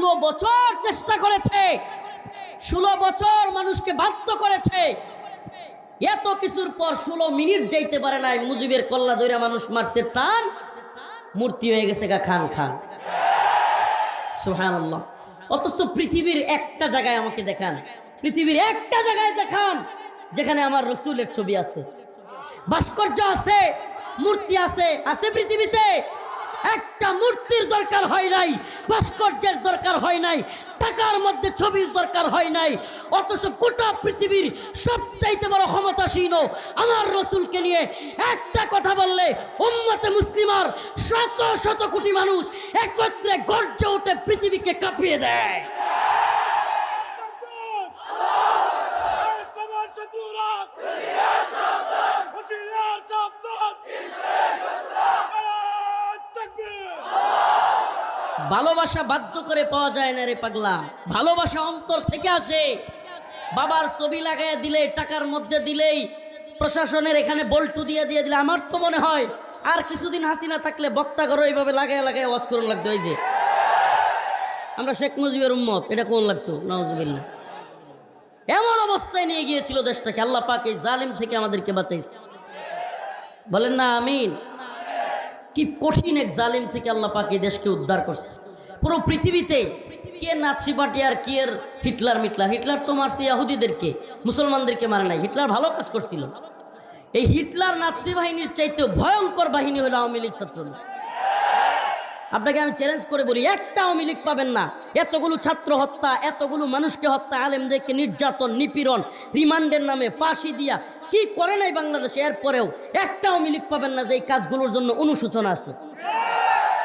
ষোলো বছর চেষ্টা করেছে। ষোলো বছর মানুষকে বাধ্য করেছে। এত কিছুর পর ষোলো মিনিট যাইতে পারে নাই, মুজিবের কল্লা ধরে মানুষ মারছে টান মূর্তি হয়ে গেছে গা খান খান। অথচ পৃথিবীর একটা জায়গায় আমাকে দেখান। পৃথিবীর একটা জায়গায় দেখান, যেখানে আমার রসুলের ছবি আছে। ভাস্কর্য আছে, মূর্তি আছে আছে পৃথিবীতে। একটা মূর্তির দরকার হয় নাই, ভাস্কর্যের দরকার হয় নাই, টাকার মধ্যে ছবির দরকার হয় নাই, অথচ গোটা পৃথিবীর সবচাইতে বড় ক্ষমতাসীন আমার রসুলকে নিয়ে একটা কথা বললে উম্মতে মুসলিমার শত শত কোটি মানুষ একত্রে গর্জে উঠে পৃথিবীকে কাঁপিয়ে দেয়। ভালোবাসা বাধ্য করে পাওয়া যায় না রে পাগলা। ভালোবাসা অন্তর থেকে আসে। বাবার ছবি লাগাইয়া দিলে, টাকার মধ্যে দিলেই প্রশাসনের এখানে বল্টু দিয়ে দিয়ে দিলে, আমার তো মনে হয় আর কিছুদিন হাসিনা থাকলে বক্তা করো এইভাবে লাগাই লাগাই ওয়াজ করুন লাগতো ওই যে। আমরা শেখ মুজিবের উম্মত, এটা কোন লাগতো? নওয়াজবিল্লা এমন অবস্থায় নিয়ে গিয়েছিল দেশটাকে। আল্লাহ পাক এই জালিম থেকে আমাদেরকে বাঁচাইছে। বলেন না, আমিন। কি কঠিন এক জালিম থেকে আল্লাহ পাক এই দেশকে উদ্ধার করছে। পুরো পৃথিবীতে কে নাৎসি পার্টি আর কে এর হিটলার মিটলার? হিটলার তো মারছে ইয়াহুদিদেরকে, মুসলমানদেরকে মারে নাই। হিটলার ভালো কাজ করছিল। এই হিটলার নাৎসি বাহিনীর চাইতে ভয়ঙ্কর বাহিনী হলো আওয়ামী লীগ ছাত্রলীগ। আপনাকে আমি চ্যালেঞ্জ করে বলি একটা আওয়ামী লীগ পাবেন না। এতগুলো ছাত্র হত্যা, এতগুলো মানুষকে হত্যা, আলেমদেরকে নির্যাতন, নিপীড়ন, রিমান্ডের নামে ফাঁসি দিয়া কি করে নাই বাংলাদেশে? এরপরেও একটা আওয়ামী লীগ পাবেন না যে এই কাজগুলোর জন্য অনুসূচনা আছে।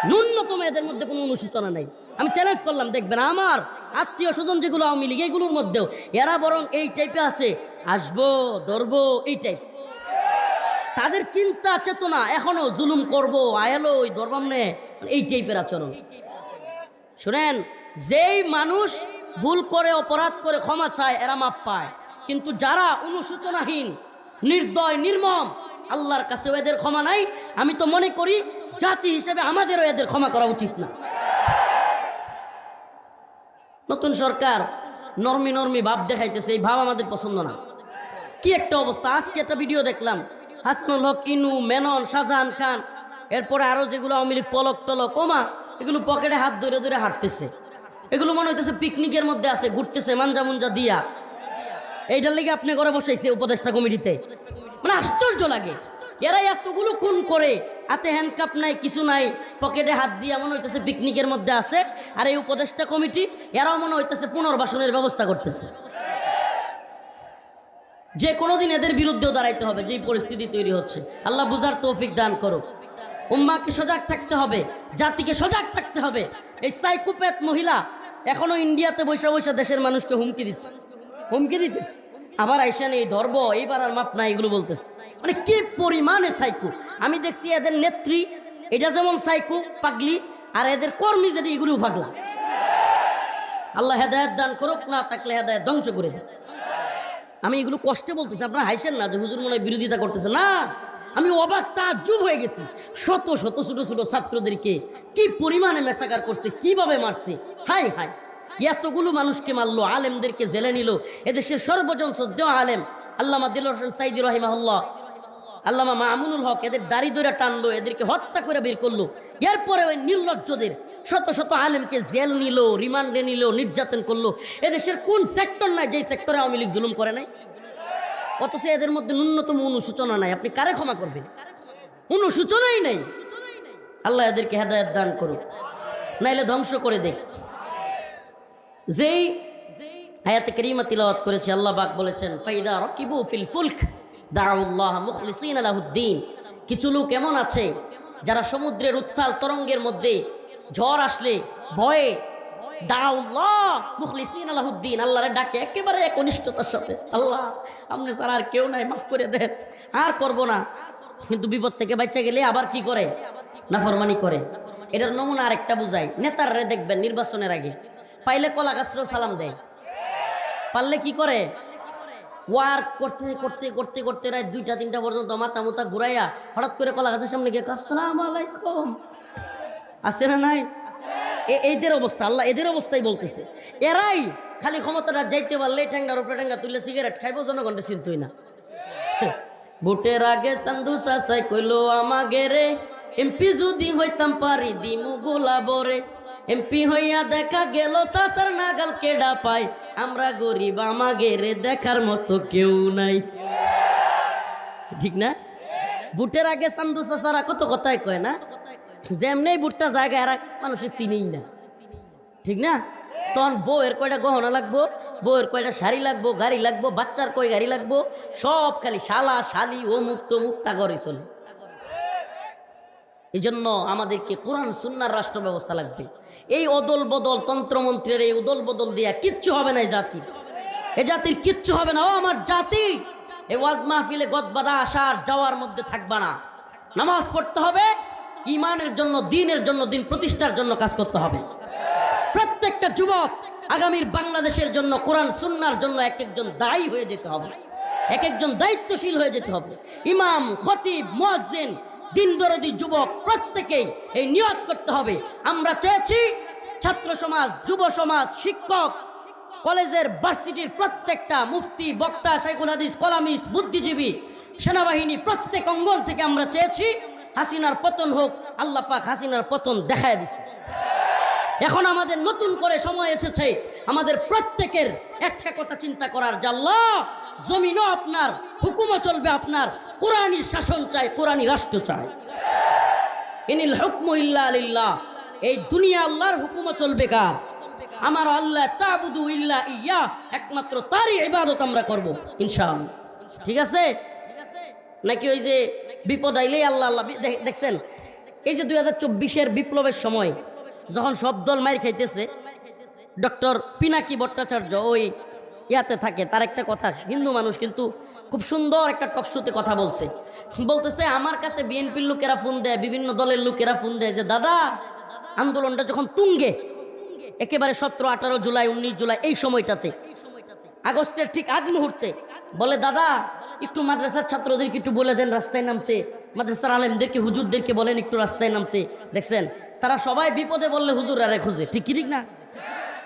ন্যূনতম এদের মধ্যে কোনো অনুসূচনা নেই। আমি চ্যালেঞ্জ করলাম, দেখবেন আমার আত্মীয় স্বজন যেগুলো আওয়ামী লীগ এইগুলোর মধ্যেও এরা বরং এই টাইপে আছে। আসব, ধরবো, এই টাইপ তাদের চিন্তা, চেতনা এখনও জুলুম করব আয়ালো ওই দরবামনে এই টাইপের আচরণ। শুনেন, যেই মানুষ ভুল করে, অপরাধ করে ক্ষমা চায়, এরা মাপ পায়। কিন্তু যারা অনুসূচনাহীন নির্দয়, নির্মম, আল্লাহর কাছে এদের ক্ষমা নাই, আমি তো মনে করি জাতি হিসেবে আমাদেরও এদের ক্ষমা করা উচিত না। নতুন সরকার নর্মি নর্মি ভাব দেখাইতেছে, এই ভাব আমাদের পছন্দ না। কি একটা অবস্থা, আজকে একটা ভিডিও দেখলাম, হাসনুল হক, ইনু, মেনন, শাহজাহান খান এরপরে আরও যেগুলো আওয়ামী লীগ পলক টলক, ওমা, এগুলো পকেটে হাত ধরে ধরে হাঁটতেছে। এগুলো মনে হইতেছে পিকনিকের মধ্যে আছে, ঘুরতেছে মাঞ্জা মুঞ্জা দিয়া। এইটার লেগে আপনি করে বসাইছে উপদেষ্টা কমিটিতে। মানে আশ্চর্য লাগে। এরা এতগুলো খুন করে, হাতে হ্যান্ডকাপ নাই, কিছু নাই, পকেটে হাত দিয়ে মনে হইতেছে পিকনিকের মধ্যে আছে। আর এই উপদেষ্টা কমিটি, এরাও মনে হইতেছে পুনর্বাসনের ব্যবস্থা করতেছে। যে কোনোদিন এদের বিরুদ্ধেও দাঁড়াইতে হবে, যেই পরিস্থিতি তৈরি হচ্ছে। আল্লাহ বুঝার তৌফিক দান করো উম্মাকে সজাগ থাকতে হবে, জাতিকে সজাগ থাকতে হবে। এই সাইকোপ্যাথ মহিলা এখনও ইন্ডিয়াতে বৈশা বৈশা দেশের মানুষকে হুমকি দিচ্ছে। হুমকি দিতেছে। আবার আইসান এই ধর্ব, এইবার আর মাপ না এগুলো বলতেছে। মানে কি পরিমাণে সাইকো আমি দেখছি এদের নেত্রী, এটা যেমন সাইকো পাগলি, আর এদের কর্মী যেটা এগুলো পাগলা। আল্লাহ হেদায়ত দান করুক, না থাকলে হেদায়ত ধ্বংস করে দেয়। আমি এগুলো কষ্টে বলতেছি, আপনারা হাইসেন না যে হুজুর মনে বিরোধিতা করতেছে। না! আমি অবাক, তাজ্জুব হয়ে গেছি। শত শত, ছোট ছোট ছাত্রদেরকে কি পরিমাণে মেসাকার করছে, কীভাবে মারছে? হাই হাই এতগুলো মানুষকে মারলো, আলেমদেরকে জেলে নিল, এদেশের সর্বজন শ্রদ্ধেয় আলেম। আল্লামা দিল হোসেন সাইদি রহিমাহুল্লাহ। আল্লামা মামুনুল হক এদের দাড়ি ধরে টানলো, এদেরকে হত্যা করে বের করল। এরপরে ওই নির্লজ্জদের শত শত আলেমকে জেল নিল, রিমান্ডে নিল, নির্যাতন করল। এদেশের কোন সেক্টর নাই, যেই সেক্টরে আওয়ামী লীগ জুলুম করে নাই? অথচ এদের মধ্যে ন্যূনতম অনুসূচনা নাই। আপনি কারে ক্ষমা করবেন? অনুসূচনাই নাই। আল্লাহ এদেরকে হেদায়ত দান করুক। নাইলে ধ্বংস করে দেখ যেই হায়াতে করিমা তিলাওয়াত করেছে, আল্লাহ পাক বলেছেন, ফাইদা রকিবু ফিল ফুলক, দাউল্লাহ মুখলিসিন আলাহুদ্দিন কিছু লোক এমন আছে যারা সমুদ্রের উত্তাল তরঙ্গের মধ্যে ঝড় আসলে, ভয়ে ডাকে একেবারে সাথে। আল্লাহ, আপনি আর কেউ নাই, মাফ করে আর না। কিন্তু বিপদ থেকে গেলে আবার কি করে? করে। এটার নমুনা দেখবেন নির্বাচনের আগে। পাইলে কলা গাছরেও সালাম দেয়। পারলে কি করে? ওয়ার্ক করতে করতে করতে করতে রাত দুইটা, তিনটা পর্যন্ত মাথা মুথা ঘুরাইয়া হঠাৎ করে কলা গাছের সামনে গিয়ে আসসালাম আলাইকুম। আছে না নাই? এদের অবস্থা, আল্লাহ এদের অবস্থাই বলতেছে। এরাই খালি ক্ষমতাটা যাইতে পারলে ঠ্যাঙ্গার উপরে ঠ্যাঙ্গা তুললে সিগারেট খাইবো জনগণটা চিন্তুই না। ভোটের আগে সান্দু সাসাই কইলো আমাগে রে, এমপি যদি হইতাম পারি দিমু গোলাবরে এমপি হইয়া দেখা গেল সাসার নাগাল কেডা পাই আমরা গরিব আমাগে রে দেখার মতো কেউ নাই। ঠিক না? বুটের আগে সান্দু সাসারা কত কথাই কয় না? যেমনি বুটটা জায়গা এরা মানুষের চিনেই না। ঠিক না? তখন বউয়ের কয়টা গহনা লাগবো? বউয়ের কয়টা শাড়ি লাগবো? গাড়ি লাগবো? বাচ্চার কয় গাড়ি লাগবো? সব খালি শালা, শালি ও মুক্ত মুক্তা করে চলে। এই জন্য আমাদেরকে কোরআন, সুন্নার রাষ্ট্র ব্যবস্থা লাগবে। এই অদল বদল তন্ত্রমন্ত্রের এই অদল বদল দিয়া কিচ্ছু হবে না এই জাতির এ জাতির কিচ্ছু হবে না। ও আমার জাতি। এই ওয়াজ মাহফিলে গদবাদা আসার যাওয়ার মধ্যে থাকবা না। নামাজ পড়তে হবে। ইমানের জন্য, দিনের জন্য, দিন প্রতিষ্ঠার জন্য কাজ করতে হবে। প্রত্যেকটা যুবক আগামীর বাংলাদেশের জন্য, কোরআন, সুন্নার জন্য এক একজন দায়ী হয়ে যেতে হবে। এক একজন দায়িত্বশীল হয়ে যেতে হবে। ইমাম, খতিব, মুয়াজ্জিন দিন দরদি যুবক প্রত্যেকেই এই নিয়ত করতে হবে। আমরা চেয়েছি ছাত্র সমাজ, যুব সমাজ, শিক্ষক, কলেজের ভার্সিটির প্রত্যেকটা মুফতি, বক্তা, শাইখুল হাদিস, কলামিস্ট, বুদ্ধিজীবী, সেনাবাহিনী প্রত্যেক অঙ্গন থেকে আমরা চেয়েছি হাসিনার পতন হোক, আল্লাহ পাক হাসিনার পতন দেখায় দিছে। এখন আমাদের নতুন করে সময় এসেছে আমাদের প্রত্যেকের একটা কথা চিন্তা করার, যে আল্লাহ, জমিনও আপনার, হুকুমও চলবে আপনার কোরআনী শাসন চাই কোরআনী রাষ্ট্র চাই ইনিল হুকম ইল্লা আলিল্লাহ এই দুনিয়া আল্লাহর হুকুমও চলবে কার? আমার আল্লাহ তাবুদু ইল্লা ইয়া একমাত্র তারই ইবাদত আমরা করব, ইনশাআল্লাহ। ঠিক আছে? নাকি ওই যে বিপদ আইলেই আল্লাহ আল্লাহ দেখ- দেখছেন? এই যে দুই হাজার চব্বিশের বিপ্লবের সময়, যখন সব দল মাইর খাইতেছে, ডক্টর পিনাকি ভট্টাচার্য ওই ইয়াতে থাকে, তার একটা কথা, হিন্দু মানুষ কিন্তু খুব সুন্দর একটা টকশোতে কথা বলছে। বলতেছে, আমার কাছে বিএনপির লোকেরা ফোন দেয়, বিভিন্ন দলের লোকেরা ফোন দেয় যে, দাদা, আন্দোলনটা যখন তুঙ্গে, একেবারে সতেরো, আঠারো জুলাই, উনিশ জুলাই, এই সময়টাতে, আগস্টের ঠিক আগ মুহূর্তে, বলে, দাদা একটু মাদ্রাসার ছাত্রদেরকে একটু বলে দেন রাস্তায় নামতে। মাদ্রাসার আলেমদেরকে, হুজুরদেরকে বলেন একটু রাস্তায় নামতে। দেখছেন? তারা সবাই বিপদে বললে হুজুর আরে খুঁজে। ঠিক ঠিক না?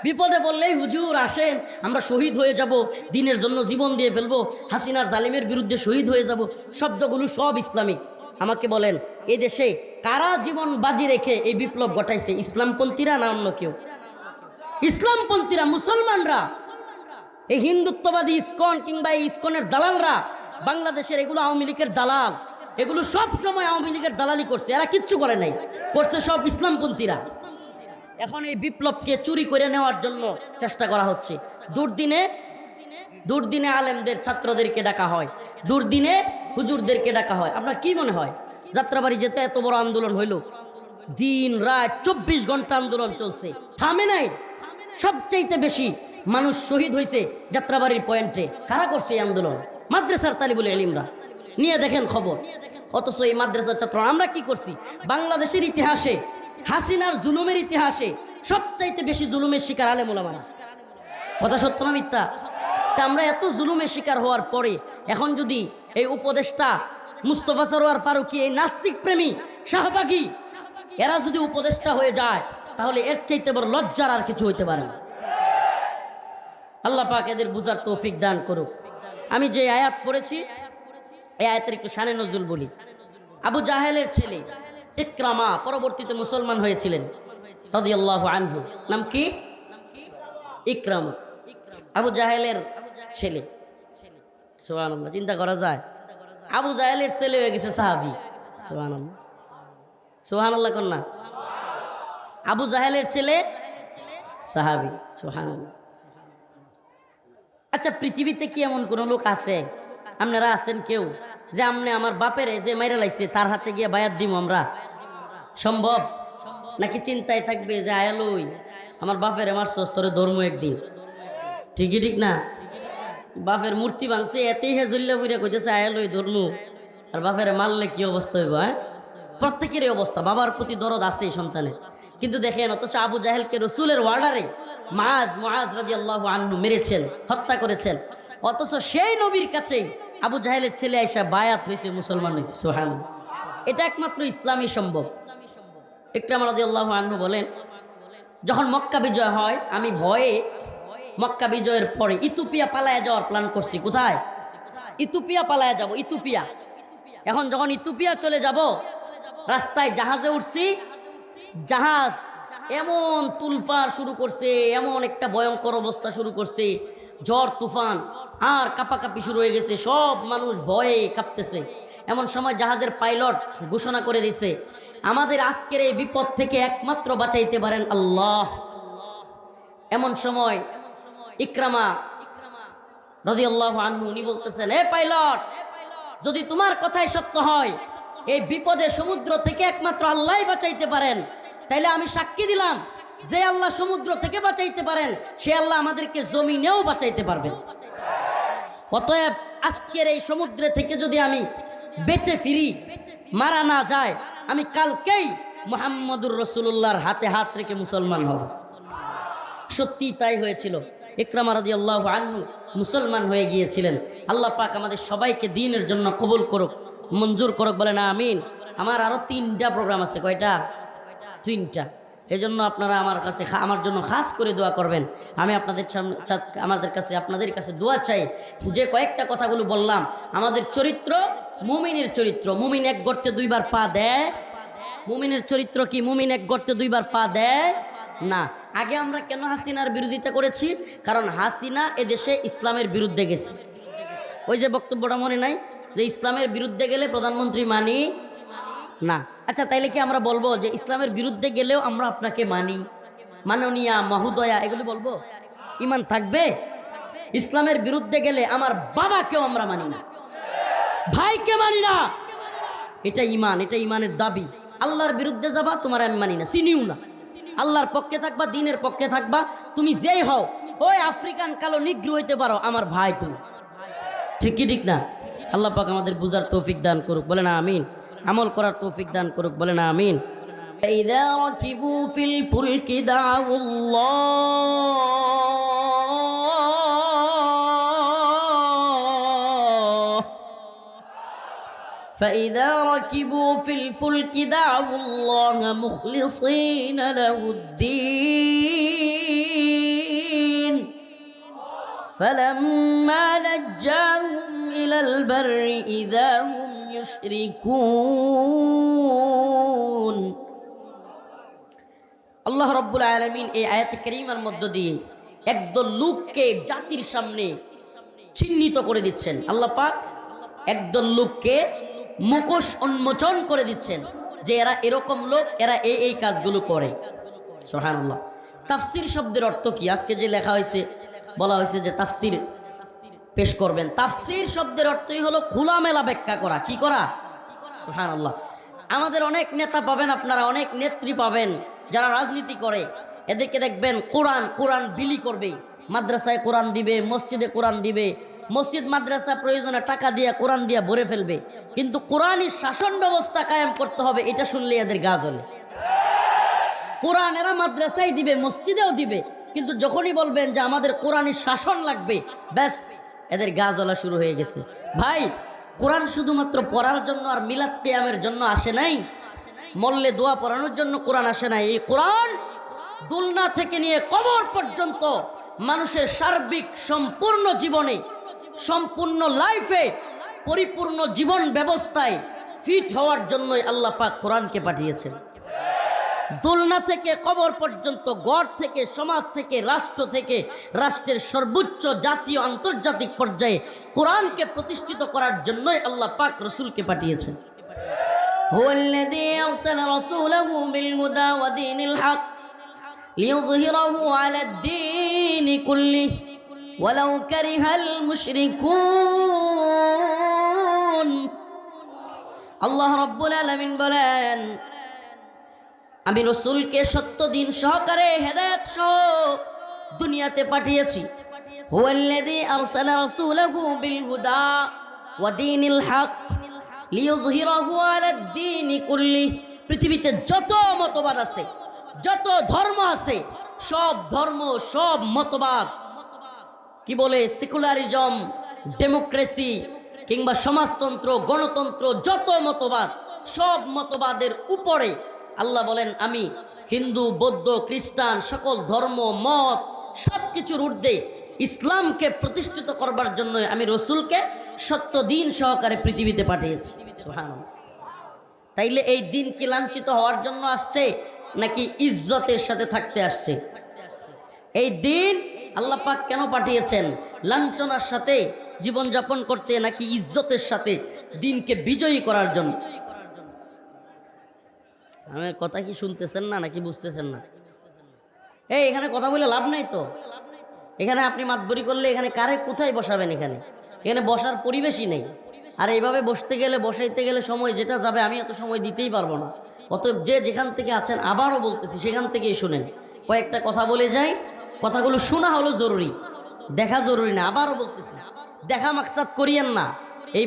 বিপদে বললেই হুজুর আসেন, আমরা শহীদ হয়ে যাব, দিনের জন্য জীবন দিয়ে ফেলব, হাসিনার জালিমের বিরুদ্ধে শহীদ হয়ে যাব, শব্দগুলো সব ইসলামিক। আমাকে বলেন এই দেশে কারা জীবন বাজি রেখে এই বিপ্লব ঘটাইছে? ইসলামপন্থীরা না অন্য কেউ? ইসলামপন্থীরা, মুসলমানরা। এই হিন্দুত্ববাদী ইস্কন কিংবা এই ইস্কনের দালালরা বাংলাদেশের এগুলো আওয়ামী লীগের দালাল, এগুলো সব সময় আওয়ামী লীগের দালালি করছে, এরা কিচ্ছু করে নাই, করছে সব ইসলামপন্থীরা। এখন এই বিপ্লবকে চুরি করে নেওয়ার জন্য চেষ্টা করা হচ্ছে। দুর্দিনে দুর্দিনে আলেমদের ছাত্রদেরকে ডাকা হয়, দুর্দিনে হুজুরদেরকে ডাকা হয়। আপনার কি মনে হয়? যাত্রাবাড়ি যেতে এত বড় আন্দোলন হইল? দিন, রাত, চব্বিশ ঘণ্টা আন্দোলন চলছে। থামে নাই? সবচাইতে বেশি মানুষ শহীদ হয়েছে যাত্রাবাড়ির পয়েন্টে। কারা করছে এই আন্দোলন? মাদ্রাসার তালিবুল এলিমরা নিয়ে দেখেন খবর। অথচ এই মাদ্রাসার ছাত্র, আমরা কি করছি? বাংলাদেশের ইতিহাসে, হাসিনার জুলুমের ইতিহাসে সবচাইতে বেশি জুলুমের শিকার আলেমুলামারা কথা সত্য না মিথ্যা? আমরা এত জুলুমের শিকার হওয়ার পরে, এখন যদি এই উপদেশটা মুস্তফা সরোয়ার ফারুকি, এই নাস্তিক প্রেমী, শাহবাগী, এরা যদি উপদেশটা হয়ে যায়, তাহলে এর চাইতে বড় লজ্জার আর কিছু হইতে পারে আল্লাহ পাক এদের বুঝার তৌফিক দান করুক। আমি যে আয়াত পড়েছি, এই আয়াতের একটু শানে নজরুল বলি। আবু জাহেলের ছেলে, ইকরামা, পরবর্তীতে মুসলমান হয়েছিলেন, রাদিয়াল্লাহু আনহু। নাম কি? ইকরামা। আবু জাহেলের ছেলে। সুবহানাল্লাহ, চিন্তা করা যায়। আবু জাহেলের ছেলে হয়ে গেছে সাহাবি। সুবহানাল্লাহ। সুবহানাল্লাহ কন্যা। আবু জাহেলের ছেলে, সাহাবি। সুবহানাল্লাহ। আচ্ছা পৃথিবীতে কি এমন কোনো লোক আছে? আপনারা আছেন কেউ? যে আমনে আমার বাপের যে মাইরা লাইছে, তার হাতে গিয়ে বায়াত দিব আমরা? সম্ভব? নাকি চিন্তায় থাকবে যে আয়ালই আমার বাপের আমার সস্তরে ধর্ম একদিন? ঠিকই ঠিক না? বাপের মূর্তি ভাঙছে, এতেই হে জল্লা বুড়া কইতেছে আয়ালই ধর্ম। আর বাপের মারলে কি অবস্থা হইব হ্যাঁ? প্রত্যেকেরই অবস্থা, বাবার প্রতি দরদ আছে সন্তানের। কিন্তু দেখেন, অথচ আবু জাহেলকে রসুলের ওয়ার্ডারে মাজ মুআজ রাদিয়াল্লাহু আনহু মেরেছেন, হত্যা করেছেন। অথচ সেই নবীর কাছেই আবু জাহেলের ছেলে আইসা বায়াত হয়েছে, মুসলমান হয়েছে সোহান এটা একমাত্র ইসলামই সম্ভব। ইকরাম রাদিয়াল্লাহু আনহু বলেন, যখন মক্কা বিজয় হয়, আমি ভয়ে মক্কা বিজয়ের পরে ইতুপিয়া পালায়া যাওয়ার প্ল্যান করছি, কোথায়? ইতুপিয়া পালায়া যাব ইতুপিয়া এখন যখন ইতুপিয়া চলে যাব, রাস্তায় জাহাজে উঠছি, জাহাজ এমন তুলফার শুরু করছে, এমন একটা ভয়ঙ্কর অবস্থা শুরু করছে, ঝড়, তুফান, আর কাপাকাপি শুরু হয়ে গেছে, সব মানুষ ভয়ে কাঁপতেছে। এমন সময় জাহাজের পাইলট ঘোষণা করে দিছে আমাদের আজকের এই বিপদ থেকে একমাত্র বাঁচাইতে পারেন আল্লাহ। এমন সময় ইকরামা রাজি আল্লাহ উনি বলতেছেন, এ পাইলট, যদি তোমার কথাই সত্য হয়, এই বিপদে সমুদ্র থেকে একমাত্র আল্লাহ বাঁচাইতে পারেন। তাইলে আমি সাক্ষী দিলাম যে আল্লাহ সমুদ্র থেকে বাঁচাইতে পারেন, সে আল্লাহ আমাদেরকে জমিনেও বাঁচাইতে পারবেন। অতএব আজকের এই সমুদ্রে থেকে যদি আমি বেঁচে ফিরি, মারা না যায়, আমি কালকেই মোহাম্মদুর রসুল্লাহর হাতে হাত রেখে মুসলমান হব। সত্যি তাই হয়েছিল। ইকরামা রাদি আল্লাহ আনহু মুসলমান হয়ে গিয়েছিলেন। আল্লাহ পাক আমাদের সবাইকে দিনের জন্য কবুল করুক, মঞ্জুর করুক বলে না আমিন। আমার আরও তিনটা প্রোগ্রাম আছে, কয়টা? তিনটা। এই জন্য আপনারা আমার কাছে আমার জন্য খাস করে দোয়া করবেন। আমি আপনাদের আমাদের কাছে, আপনাদের কাছে দোয়া চাই। যে কয়েকটা কথাগুলো বললাম, আমাদের চরিত্র মুমিনের চরিত্র। মুমিন এক গর্তে দুইবার পা দেয়। মুমিনের চরিত্র কি? মুমিন এক গর্তে দুইবার পা দেয়? না। আগে আমরা কেন হাসিনার বিরোধিতা করেছি? কারণ হাসিনা এদেশে ইসলামের বিরুদ্ধে গেছে। ওই যে বক্তব্যটা মনে নাই? যে ইসলামের বিরুদ্ধে গেলে প্রধানমন্ত্রী মানি না। আচ্ছা তাইলে কি আমরা বলব যে ইসলামের বিরুদ্ধে গেলেও আমরা আপনাকে মানি? মাননীয়া, মহোদয়া, এগুলি বলব? ইমান থাকবে? ইসলামের বিরুদ্ধে গেলে আমার বাবাকেও আমরা মানি না। ভাইকে মানি না। এটা ইমান, এটা ইমানের দাবি। আল্লাহর বিরুদ্ধে যাবা, তোমার আমি মানি না। চিনিও না। আল্লাহর পক্ষে থাকবা, দিনের পক্ষে থাকবা। তুমি যেই হও, ওই আফ্রিকান কালো নিগ্র হইতে পারো, আমার ভাই তুমি। ঠিক কি ঠিক না? আল্লাহ পাক আমাদের বুঝার তৌফিক দান করুক। বলে না আমিন। আমল করার তৌফিক দান করুক বলে না আমিন إذا ركبوا في الفلك دعوا الله فإذا ركبوا في الفلك دعوا الله مخلصين له الدين فلما نجاهم إلى البر إذا هم يشركون আল্লাহ রব্বুল আলমিন এই আয়াত করিমার মধ্য দিয়ে একদল লোককে জাতির সামনে চিহ্নিত করে দিচ্ছেন আল্লাহ পাক একদল লোককে মুখোশ উন্মোচন করে দিচ্ছেন যে এরা এরকম লোক এরা এই এই কাজগুলো করে সোহান আল্লাহ তাফসির শব্দের অর্থ কি আজকে যে লেখা হয়েছে বলা হয়েছে যে তাফসির পেশ করবেন। তাফসির শব্দের অর্থই হলো খোলামেলা ব্যাখ্যা করা। কি করা? সুহান আল্লাহ আমাদের অনেক নেতা পাবেন, আপনারা অনেক নেত্রী পাবেন যারা রাজনীতি করে। এদেরকে দেখবেন কোরআন কোরআন বিলি করবে। মাদ্রাসায় কোরআন দিবে, মসজিদে কোরআন দিবে। মসজিদ, মাদ্রাসা প্রয়োজনে টাকা দিয়ে, কোরআন দিয়ে ভরে ফেলবে। কিন্তু কোরআনই শাসন ব্যবস্থা কায়েম করতে হবে, এটা শুনলে এদের গা জ্বলে। কোরআন এরা মাদ্রাসায় দিবে, মসজিদেও দিবে। কিন্তু যখনই বলবেন যে আমাদের কোরআনের শাসন লাগবে, ব্যাস। এদের গা জ্বলা শুরু হয়ে গেছে। ভাই, কোরআন শুধুমাত্র পড়ার জন্য আর মিলাদ কেয়ামের জন্য আসে নাই? মল্লে দোয়া পড়ানোর জন্য কোরআন আসে নাই। এই কোরআন দুলনা থেকে নিয়ে কবর পর্যন্ত মানুষের সার্বিক সম্পূর্ণ জীবনে, সম্পূর্ণ লাইফে পরিপূর্ণ জীবন ব্যবস্থায় ফিট হওয়ার জন্যই আল্লাহ পাক কোরআনকে পাঠিয়েছেন। দোলনা থেকে কবর পর্যন্ত গড় থেকে সমাজ থেকে রাষ্ট্র থেকে রাষ্ট্রের সর্বোচ্চ জাতীয় আন্তর্জাতিক পর্যায়ে কোরআনকে প্রতিষ্ঠিত করার জন্যই আল্লাহ পাক রসুলকে পাঠিয়েছেন هو الذي أرسل رسوله بالهدى ودين الحق ليظهره على الدين كله ولو كره المشركون আল্লাহ রব্বুল আলমিন বলেন আমি রসুলকে সত্য দিন সহকারে হেদায়ত সহ দুনিয়াতে পাঠিয়েছি। আরসালা রাসূলাহু বিল হুদা ওয়া দীনিল হক লিইয়ুযহিরাহু আলাদ দীনি কুল্লি। পৃথিবীতে যত মতবাদ আছে, যত ধর্ম আছে, সব ধর্ম, সব মতবাদ। কি বলে সেকুলারিজম, ডেমোক্রেসি কিংবা সমাজতন্ত্র, গণতন্ত্র, যত মতবাদ, সব মতবাদের উপরে আল্লাহ বলেন, আমি হিন্দু, বৌদ্ধ, খ্রিস্টান, সকল ধর্ম, মত সব কিছুর ঊর্ধ্বে ইসলামকে প্রতিষ্ঠিত করবার জন্য আমি রসুলকে সত্য দিন সহকারে পৃথিবীতে পাঠিয়েছি। তাইলে এই দিন কি লাঞ্ছিত হওয়ার জন্য আসছে, নাকি ইজ্জতের সাথে থাকতে আসছে? এই দিন আল্লাহ পাক কেন পাঠিয়েছেন? লাঞ্ছনার সাথে জীবনযাপন করতে নাকি ইজ্জতের সাথে দিনকে বিজয়ী করার জন্য? আমার কথা কি শুনতেছেন না, নাকি বুঝতেছেন না? এই, এখানে কথা বলে লাভ নাই তো। এখানে আপনি মাতবরি করলে এখানে কারে কোথায় বসাবেন এখানে? এখানে বসার পরিবেশই নেই। আর এইভাবে বসতে গেলে, বসাইতে গেলে সময় যেটা যাবে, আমি এত সময় দিতেই পারব না। অতএব যে যেখান থেকে আছেন, আবারও বলতেছি, সেখান থেকেই শুনেন। কয়েকটা কথা বলে যাই। কথাগুলো শোনা হলো জরুরি। দেখা জরুরি না, আবারও বলতেছি। দেখা মাকসাদ করিয়েন না। এই,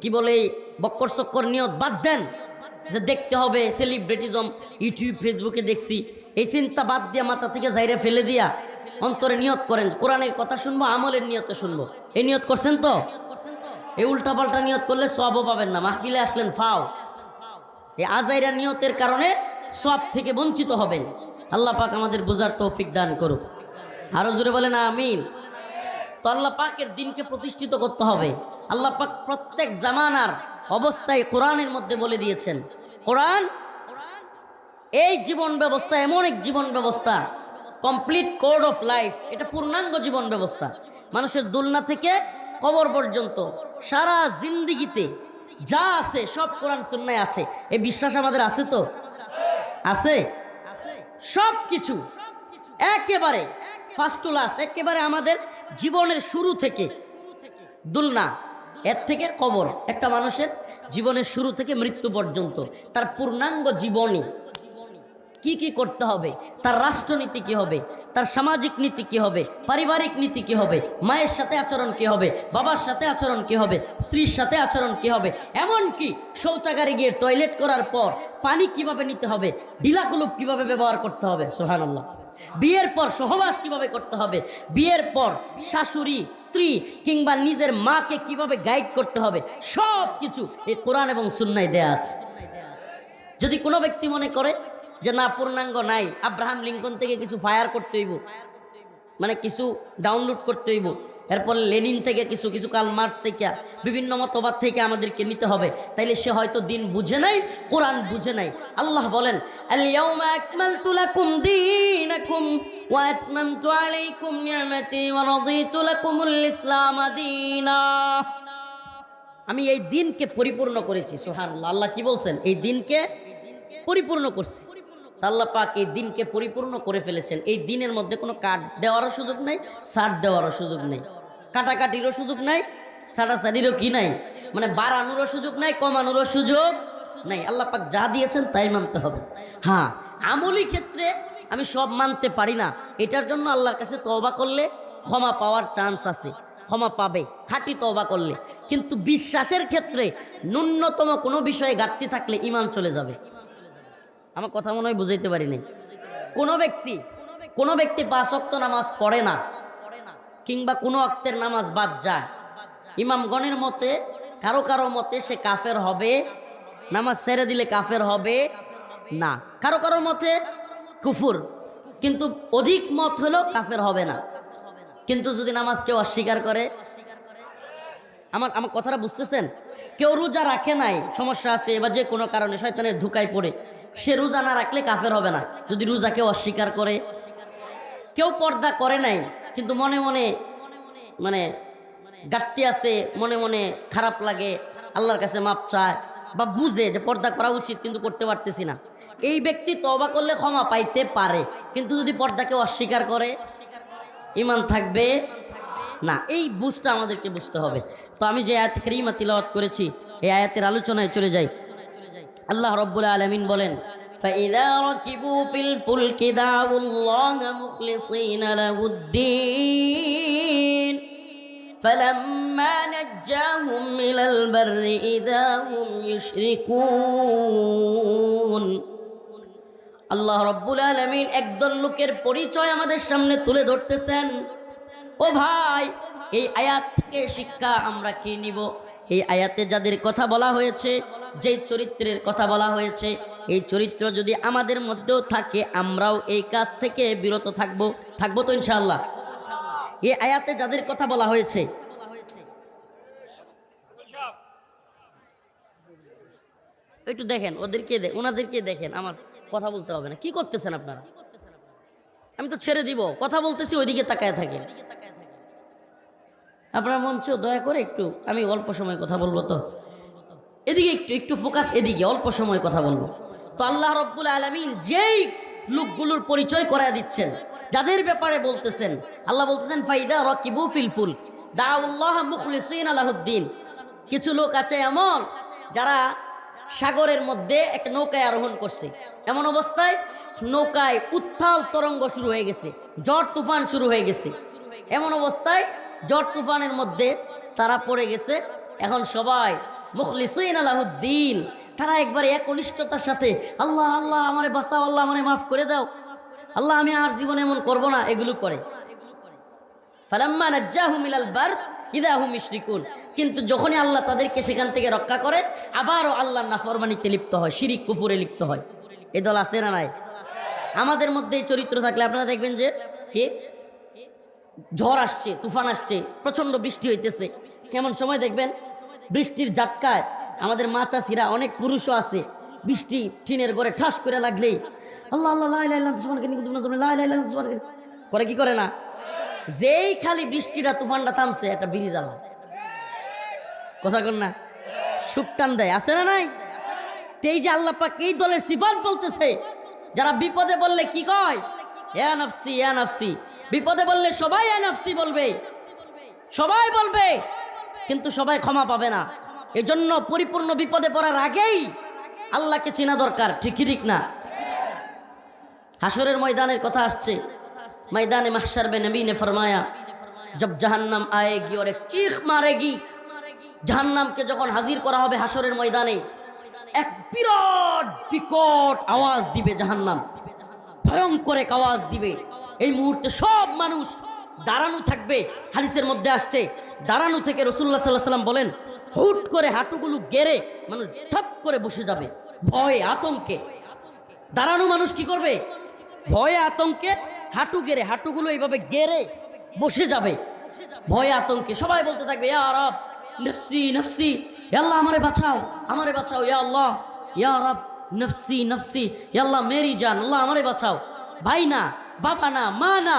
কি বলে এই বক্কর চক্কর নিয়ত বাদ দেন। যে দেখতে হবে সেলিব্রিটিজম ইউটিউব ফেসবুকে দেখছি। এই চিন্তা বাদ দিয়া মাথা থেকে জাইরে ফেলে দিয়া অন্তরে নিয়ত করেন। কোরআনের কথা শুনব, আমলের নিয়তে শুনব। এই নিয়ত করছেন তো? এই উল্টাপাল্টা নিয়ত করলে সবও পাবেন না। মাহফিলে আসলেন, ফাও। এই আজাইরা নিয়তের কারণে সব থেকে বঞ্চিত হবেন। আল্লাহ পাক আমাদের বোঝার তৌফিক দান করুক। আরও জোরে বলেন, আমিন। তো আল্লাহ পাকের দিনকে প্রতিষ্ঠিত করতে হবে। আল্লাহ পাক প্রত্যেক জামানার অবস্থায় কোরআনের মধ্যে বলে দিয়েছেন, কোরআন এই জীবন ব্যবস্থা, এমন এক জীবন ব্যবস্থা কমপ্লিট কোড অফ লাইফ এটা পূর্ণাঙ্গ জীবন ব্যবস্থা। মানুষের দুলনা থেকে কবর পর্যন্ত, সারা জিন্দিগিতে যা আছে, সব কোরআন সুন্নায় আছে। এই বিশ্বাস আমাদের আছে তো? আছে? সব কিছু একেবারে ফার্স্ট টু লাস্ট একেবারে আমাদের জীবনের শুরু থেকে দুলনা। এর থেকে কবর একটা মানুষের জীবনের শুরু থেকে মৃত্যু পর্যন্ত, তার পূর্ণাঙ্গ জীবনী। কি কি করতে হবে? তার রাষ্ট্রনীতি কি হবে? তার সামাজিক নীতি কি হবে? পারিবারিক নীতি কি হবে? মায়ের সাথে আচরণ কি হবে? বাবার সাথে আচরণ কি হবে? স্ত্রীর সাথে আচরণ কি হবে? এমন কি শৌচাগারে গিয়ে টয়লেট করার পর পানি কীভাবে নিতে হবে? ডিলাকুলুপ কীভাবে ব্যবহার করতে হবে? সোহান আল্লাহ বিয়ের পর সহবাস কীভাবে করতে হবে? বিয়ের পর শাশুড়ি, স্ত্রী কিংবা নিজের মাকে কীভাবে গাইড করতে হবে? সব কিছু এই কোরআন এবং সুন্নায় দেয়া আছে। যদি কোনো ব্যক্তি মনে করে যে, না, পূর্ণাঙ্গ নাই, আব্রাহাম লিঙ্কন থেকে কিছু ফায়ার করতে হইব মানে কিছু ডাউনলোড করতে হইব এরপর লেনিন থেকে কিছু কিছু কাল মার্চ থেকে বিভিন্ন মতবাদ থেকে আমাদেরকে নিতে হবে। তাইলে সে হয়তো দিন বুঝে নাই, কোরআন বুঝে নাই। আল্লাহ বলেন আমি এই দিনকে পরিপূর্ণ করেছি, সুবহানাল্লাহ। আল্লাহ কি বলছেন? এই দিনকে পরিপূর্ণ করছি। আল্লাহ পাক এই দিনকে পরিপূর্ণ করে ফেলেছেন। এই দিনের মধ্যে কোনো কাট দেওয়ারও সুযোগ নাই সার দেওয়ারও সুযোগ নেই। কাটাকাটিরও সুযোগ নাই সাড়াসাড়িরও কি নাই? মানে বাড়ানোরও সুযোগ নাই, কমানোরও সুযোগ নাই। আল্লাহ পাক যা দিয়েছেন তাই মানতে হবে। হ্যাঁ আমলি ক্ষেত্রে আমি সব মানতে পারি না। এটার জন্য আল্লাহর কাছে তওবা করলে ক্ষমা পাওয়ার চান্স আছে। ক্ষমা পাবে, খাঁটি তওবা করলে। কিন্তু বিশ্বাসের ক্ষেত্রে ন্যূনতম কোনো বিষয়ে ঘাটতি থাকলে ইমান চলে যাবে। আমার কথা মনে হয় বুঝাইতে পারি নাই। কোনো ব্যক্তি কোনো ব্যক্তি পাঁচ অক্ত নামাজ পড়ে না, কিংবা কোনো অক্তের নামাজ বাদ যায়। ইমামগণের মতে, কারও কারও মতে সে কাফের হবে, নামাজ ছেড়ে দিলে কাফের হবে না। কারও কারও মতে কুফুর, কিন্তু অধিক মত হলো কাফের হবে না। কিন্তু যদি নামাজ কেউ অস্বীকার করে, আমার আমার কথাটা বুঝতেছেন? কেউ রোজা রাখে নাই, সমস্যা আছে, বা যে কোনো কারণে শয়তানের ধুকায় পড়ে। সে রোজা না রাখলে কাফের হবে না। যদি রোজা কেউ অস্বীকার করে, কেউ পর্দা করে নাই, কিন্তু মনে মনে মানে গাট্টি আছে, মনে মনে খারাপ লাগে, আল্লাহর কাছে মাপ চায় বা বুঝে যে পর্দা করা উচিত, কিন্তু করতে পারতেছি না। এই ব্যক্তি তবা করলে ক্ষমা পাইতে পারে, কিন্তু যদি পর্দাকে অস্বীকার করে ইমান থাকবে না। এই বুঝটা আমাদেরকে বুঝতে হবে। তো আমি যে আয়াত করিমা তিলাওয়াত করেছি, এই আয়াতের আলোচনায় চলে যাই। আল্লাহ রব্বুল আলমিন বলেন فإذا ركبوا في الفلك دعوا الله مخلصين له الدين فلما نجاهم إلى البر إذا هم يشركون আল্লাহ রব্বুল আলমিন একদল লোকের পরিচয় আমাদের সামনে তুলে ধরতেছেন ও ভাই এই আয়াত থেকে শিক্ষা আমরা কি নিব এই আয়াতে যাদের কথা বলা হয়েছে, যেই চরিত্রের কথা বলা হয়েছে, এই চরিত্র যদি আমাদের মধ্যেও থাকে, আমরাও এই কাজ থেকে বিরত থাকব, থাকব তো ইনশাল্লাহ এই আয়াতে যাদের কথা বলা হয়েছে, একটু দেখেন, ওদেরকে ওনাদেরকে দেখেন, আমার কথা বলতে হবে না। কি করতেছেন আপনারা? আমি তো ছেড়ে দিব, কথা বলতেছি, ওইদিকে তাকায় থাকে আপনার মঞ্চ দয়া করে একটু, আমি অল্প সময় কথা বলব তো। এদিকে একটু একটু ফোকাস এদিকে, অল্প সময় কথা বলব। তো আল্লাহ রব্বুল আলমিন যেই লোকগুলোর পরিচয় করায় দিচ্ছেন, যাদের ব্যাপারে বলতেছেন, আল্লাহ বলতেছেন, ফাইদা রকিবু ফিলফুল দাউল্লাহ মুখলিসিন আলাহুদ্দিন। কিছু লোক আছে এমন, যারা সাগরের মধ্যে একটা নৌকায় আরোহণ করছে। এমন অবস্থায় নৌকায় উত্থাল তরঙ্গ শুরু হয়ে গেছে ঝড় তুফান শুরু হয়ে গেছে। এমন অবস্থায় ঝড় তুফানের মধ্যে তারা পড়ে গেছে। এখন সবাই মুখলিসিন আলাহুদ্দিন, তারা একবার একনিষ্ঠতার সাথে, আল্লাহ আল্লাহ, আমারে বাঁচাও, আল্লাহ, আমারে মাফ করে দাও। আল্লাহ, আমি আর জীবনে এমন করব না। এগুলো করে। কিন্তু যখনই আল্লাহ তাদেরকে সেখান থেকে রক্ষা করে, আবারও আল্লাহর নাফরমানিতে লিপ্ত হয়, শিরিক কুফুরে লিপ্ত হয়। এ দল আছে না নাই? আমাদের মধ্যে এই চরিত্র থাকলে আপনারা দেখবেন যে, কে? ঝড় আসছে, তুফান আসছে প্রচণ্ড বৃষ্টি হইতেছে। কেমন সময় দেখবেন? বৃষ্টির জাটকায় আমাদের মা চাষিরা অনেক পুরুষও আছে, বৃষ্টি টিনের ঘরে ঠাস করে লাগলেই আল্লাহ আল্লাহ করে কি করে না? যেই খালি বৃষ্টিটা, তুফানটা থামছে, একটা বিড়ি জ্বালা। কথা কর না? টান দেয়, আছে না নাই? এই যে আল্লাহ পাক এই দলের সিফাত বলতেছে, যারা বিপদে বললে কি কয়? এ নাফসি এ নাফসি বিপদে বললে সবাই এনএফসি বলবে। সবাই বলবে, কিন্তু সবাই ক্ষমা পাবে না। এজন্য পরিপূর্ণ বিপদে পড়ার আগেই আল্লাহকে চেনা দরকার ঠিকই ঠিক না? হাসরের ময়দানের কথা আসছে। ময়দানে মাহসার বে নবী নে ফরমায়া, জব জাহান্নাম আয়েগি গি ওরে চিখ মারেগি। জাহান্নামকে যখন হাজির করা হবে হাসরের ময়দানে, এক বিরাট বিকট আওয়াজ দিবে জাহান্নাম। ভয়ঙ্কর এক আওয়াজ দিবে। এই মুহূর্তে সব মানুষ দাঁড়ানো থাকবে, হাদিসের মধ্যে আসছে। দাঁড়ানো থেকে রসুল্লাহ সাল্লাহ সাল্লাম বলেন, হুট করে হাঁটুগুলো গেড়ে মানুষ থপ করে বসে যাবে, ভয়ে আতঙ্কে। দাঁড়ানো মানুষ কি করবে? ভয়ে আতঙ্কে, হাঁটু গেড়ে, হাঁটুগুলো এইভাবে গেড়ে বসে যাবে। ভয়ে আতঙ্কে, সবাই বলতে থাকবে, ইয়া নফসি নফসি আল্লাহ আমারে বাঁচাও আমারে বাঁচাও, ইয়া আল্লাহ, ইয়া রব, নফসি নফসি আল্লাহ, মেরি জান, আল্লাহ আমারে বাঁচাও। ভাই না বাবা না, মা না,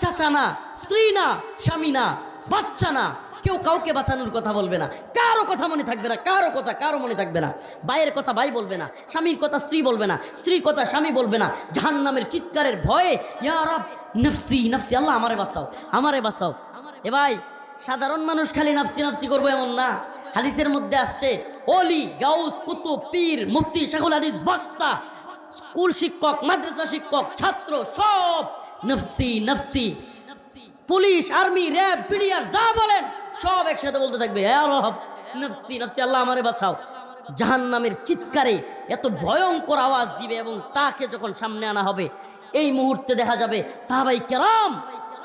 চাচা না, স্ত্রী না, স্বামী না, বাচ্চা না, কেউ কাউকে বাঁচানোর কথা বলবে না। কারও কথা মনে থাকবে না, কারও কথা কারও মনে থাকবে না। ভাইয়ের কথা ভাই বলবে না, স্বামীর কথা স্ত্রী বলবে না, স্ত্রীর কথা স্বামী বলবে না। জাহান নামের চিৎকারের ভয়ে, ইয়া রব, নফসি নফসি, আল্লাহ আমারে বাঁচাও আমারে বাঁচাও। এ ভাই, সাধারণ মানুষ খালি নাফসি নাফসি করব এমন না। হাদিসের মধ্যে আসছে, অলি, গাউস, কুতুব, পীর, মুফতি, শেখুল হাদিস, বক্তা স্কুল শিক্ষক মাদ্রাসা শিক্ষক ছাত্র সব। নফসি নফসি। পুলিশ আর্মি র্যাব পিডিআর যা বলেন সব একসাথে বলতে থাকবে "হে রব, নফসি নফসি আল্লাহ আমারে বাঁচাও। জাহান নামের চিৎকারে এত ভয়ঙ্কর আওয়াজ দিবে এবং তাকে যখন সামনে আনা হবে এই মুহূর্তে দেখা যাবে সাহাবাই কেরাম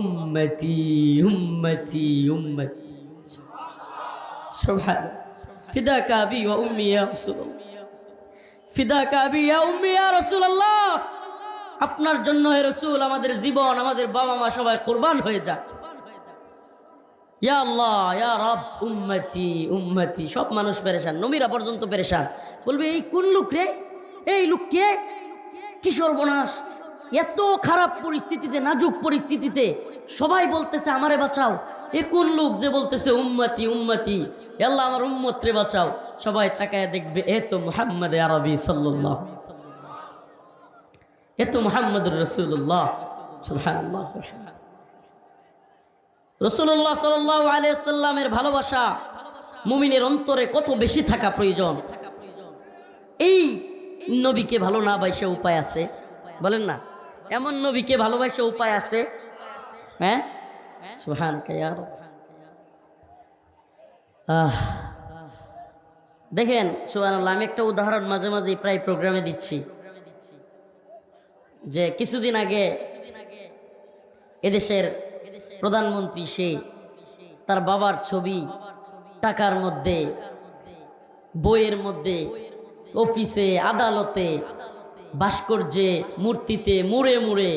উম্মতি উম্মতি উম্মতি। সুবহান ফিদাকা আবি ওয়া উম্মি ইয়া রাসূলুল্লাহ। ফিদাকা আবি ইয়া উম্মি ইয়া রাসূলুল্লাহ। আপনার জন্য হে রাসূল, আমাদের জীবন, আমাদের বাবা মা সবাই কুরবান হয়ে যাক। ইয়া আল্লাহ, ইয়া রব, উম্মতি উম্মতি। সব মানুষ পেরেশান, নবীরা পর্যন্ত পেরেশান। বলবে, এই কোন লোক রে? এই লোক কে? কিশোর বনাস এত খারাপ পরিস্থিতিতে, নাজুক পরিস্থিতিতে সবাই বলতেছে, আমারে বাঁচাও। এ কোন লোক যে বলতেছে, উম্মতি উম্মতি। আল্লাহ আমার উম্মত রে বাঁচাও। সবাই তাকায় দেখবে, এ তো মুহাম্মদ আরবি সাল্লাল্লাহ এ তো মুহাম্মদ রসুল্লাহ রসুল্লাহ সাল আলিয়াল্লামের ভালোবাসা মুমিনের অন্তরে কত বেশি থাকা প্রয়োজন? এই নবীকে ভালো না বাইসে উপায় আছে? বলেন না। এমন নবীকে ভালোবাসা, উপায় আছে? হ্যাঁ? সুহান দেখেন সুহান আমি একটা উদাহরণ মাঝে মাঝে প্রায় প্রোগ্রামে দিচ্ছি। যে কিছুদিন আগে এদেশের প্রধানমন্ত্রী সে, তার বাবার ছবি টাকার মধ্যে, বইয়ের মধ্যে, অফিসে, আদালতে ভাস্কর্যে, মূর্তিতে, মুড়ে মুড়ে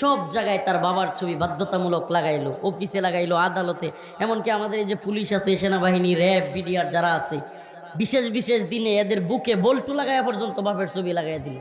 সব জায়গায় তার বাবার ছবি বাধ্যতামূলক লাগাইলো, অফিসে লাগাইলো, আদালতে। এমনকি আমাদের এই যে পুলিশ আছে, সেনাবাহিনী, র্যাব, বিডিআর যারা আছে, বিশেষ বিশেষ দিনে এদের বুকে বল্টু লাগাইয়া পর্যন্ত বাপের ছবি লাগাই দিল।